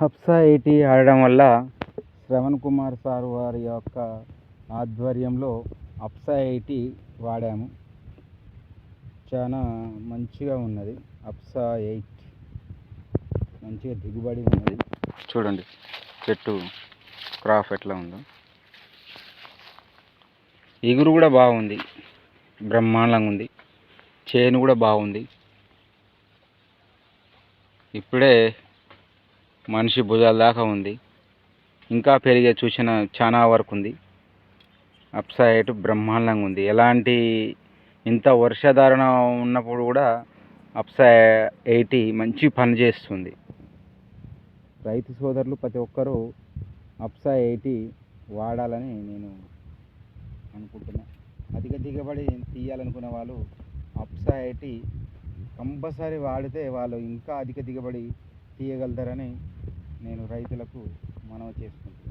హప్సా eighty ఆడడం వల్ల Shravan Kumar sir వారి యొక్క ఆధ్వర్యంలో హప్సా ఎయిటీ వాడాము. చాలా మంచిగా ఉన్నది. అప్సా ఎయిట్ మంచిగా దిగుబడి ఉన్నది. చూడండి చెట్టు క్రాప్ ఎట్లా ఉందో. ఎగురు కూడా బాగుంది. బ్రహ్మాండంగా ఉంది. చేను కూడా బాగుంది. ఇప్పుడే మనిషి భుజాల దాకా ఉంది. ఇంకా పెరిగే చూసిన చాలా వరకు ఉంది. అప్ సైడ్ బ్రహ్మాండంగా ఉంది. ఎలాంటి ఇంత వర్షధారణ ఉన్నప్పుడు కూడా అప్సా ఎయిటీ మంచి పని చేస్తుంది. రైతు సోదరులు ప్రతి ఒక్కరూ అప్సా ఎయిటీ వాడాలని నేను అనుకుంటున్నా. అధిక దిగుబడి తీయాలనుకునే వాళ్ళు అప్సా ఎయిటీ కంపల్సరీ వాడితే వాళ్ళు ఇంకా అధిక దిగుబడి తీయగలుగుతారని నేను రైతులకు మనవి చేసుకుంటున్నాను.